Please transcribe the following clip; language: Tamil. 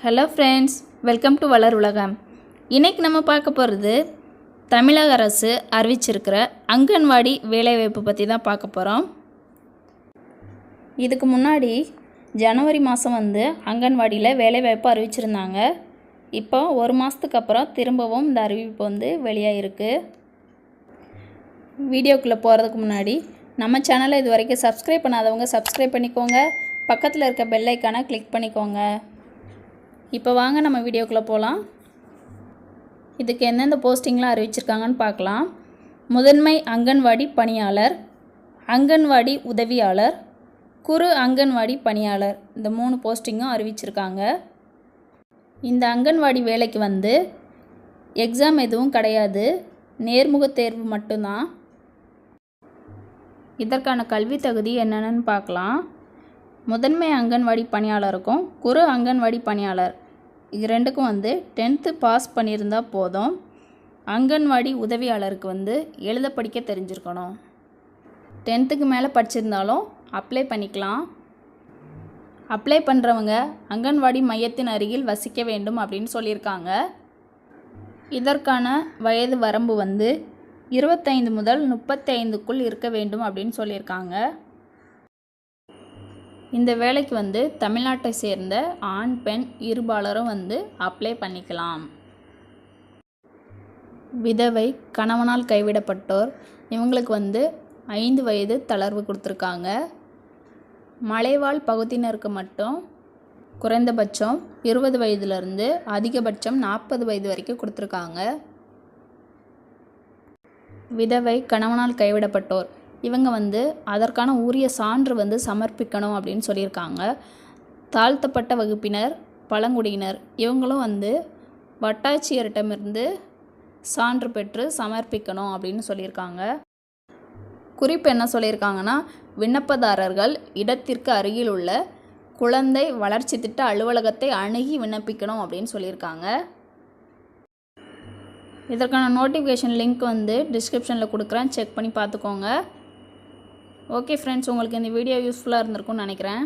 ஹலோ ஃப்ரெண்ட்ஸ் வெல்கம் டு வளர் உலகம் இன்றைக்கி நம்ம பார்க்க போகிறது தமிழக அரசு அறிவிச்சிருக்கிற அங்கன்வாடி வேலைவாய்ப்பு பற்றி தான் பார்க்க போகிறோம் இதுக்கு முன்னாடி ஜனவரி மாதம் வந்து அங்கன்வாடியில் வேலைவாய்ப்பு அறிவிச்சிருந்தாங்க. இப்போ ஒரு மாதத்துக்கு அப்புறம் திரும்பவும் இந்த அறிவிப்பு வந்து வெளியாகிருக்கு வீடியோக்குள்ளே போகிறதுக்கு முன்னாடி நம்ம சேனலை இது வரைக்கும் சப்ஸ்கிரைப் பண்ணாதவங்க சப்ஸ்கிரைப் பண்ணிக்கோங்க. பக்கத்தில் இருக்க பெல்லைக்கான கிளிக் பண்ணிக்கோங்க. இப்போ வாங்க நம்ம வீடியோக்குள்ளே போகலாம் இதுக்கு எந்தெந்த போஸ்டிங்லாம் அறிவிச்சிருக்காங்கன்னு பார்க்கலாம். முதன்மை அங்கன்வாடி பணியாளர் அங்கன்வாடி உதவியாளர் குறு அங்கன்வாடி பணியாளர். இந்த மூணு போஸ்டிங்கும் அறிவிச்சிருக்காங்க. இந்த அங்கன்வாடி வேலைக்கு வந்து எக்ஸாம் எதுவும் கிடையாது. நேர்முகத் தேர்வு மட்டும்தான். இதற்கான கல்வி தகுதி என்னென்னு பார்க்கலாம். முதன்மை அங்கன்வாடி பணியாளருக்கும் குறு அங்கன்வாடி பணியாளர். இது ரெண்டுக்கும் வந்து டென்த்து பாஸ் பண்ணியிருந்தா போதும். அங்கன்வாடி உதவியாளருக்கு வந்து எழுத படிக்க தெரிஞ்சிருக்கணும். டென்த்துக்கு மேலே படிச்சிருந்தாலும் அப்ளை பண்ணிக்கலாம். அப்ளை பண்ணுறவங்க அங்கன்வாடி மையத்தின் அருகில் வசிக்க வேண்டும் அப்படின்னு சொல்லியிருக்காங்க. இதற்கான வயது வரம்பு வந்து இருபத்தைந்து முதல் முப்பத்தைந்துக்குள் இருக்க வேண்டும் அப்படின்னு சொல்லியிருக்காங்க. இந்த வேலைக்கு வந்து தமிழ்நாட்டை சேர்ந்த ஆண் பெண் இருபாலரும் வந்து அப்ளை பண்ணிக்கலாம். விதவை கணவனால் கைவிடப்பட்டோர் இவங்களுக்கு வந்து ஐந்து வயது தளர்வு கொடுத்துருக்காங்க. மலைவாழ் பகுதியினருக்கு மட்டும் குறைந்தபட்சம் இருபது வயதுலேருந்து அதிகபட்சம் நாற்பது வயது வரைக்கும் கொடுத்துருக்காங்க. விதவை கணவனால் கைவிடப்பட்டோர் இவங்க வந்து அதற்கான உரிய சான்று வந்து சமர்ப்பிக்கணும் அப்படின்னு சொல்லியிருக்காங்க. தாழ்த்தப்பட்ட வகுப்பினர் பழங்குடியினர் இவங்களும் வந்து வட்டாட்சியரிடமிருந்து சான்று பெற்று சமர்ப்பிக்கணும் அப்படின்னு சொல்லியிருக்காங்க. குறிப்பு என்ன சொல்லியிருக்காங்கன்னா விண்ணப்பதாரர்கள் இடத்திற்கு அருகில் உள்ள குழந்தை வளர்ச்சி திட்ட அலுவலகத்தை அணுகி விண்ணப்பிக்கணும் அப்படின்னு சொல்லியிருக்காங்க. இதற்கான நோட்டிஃபிகேஷன் லிங்க் வந்து டிஸ்கிரிப்ஷனில் கொடுக்குறேன். செக் பண்ணி பார்த்துக்கோங்க. ஓகே ஃப்ரெண்ட்ஸ் உங்களுக்கு இந்த வீடியோ யூஸ்ஃபுல்லாக இருந்திருக்கும்னு நினைக்கிறேன்.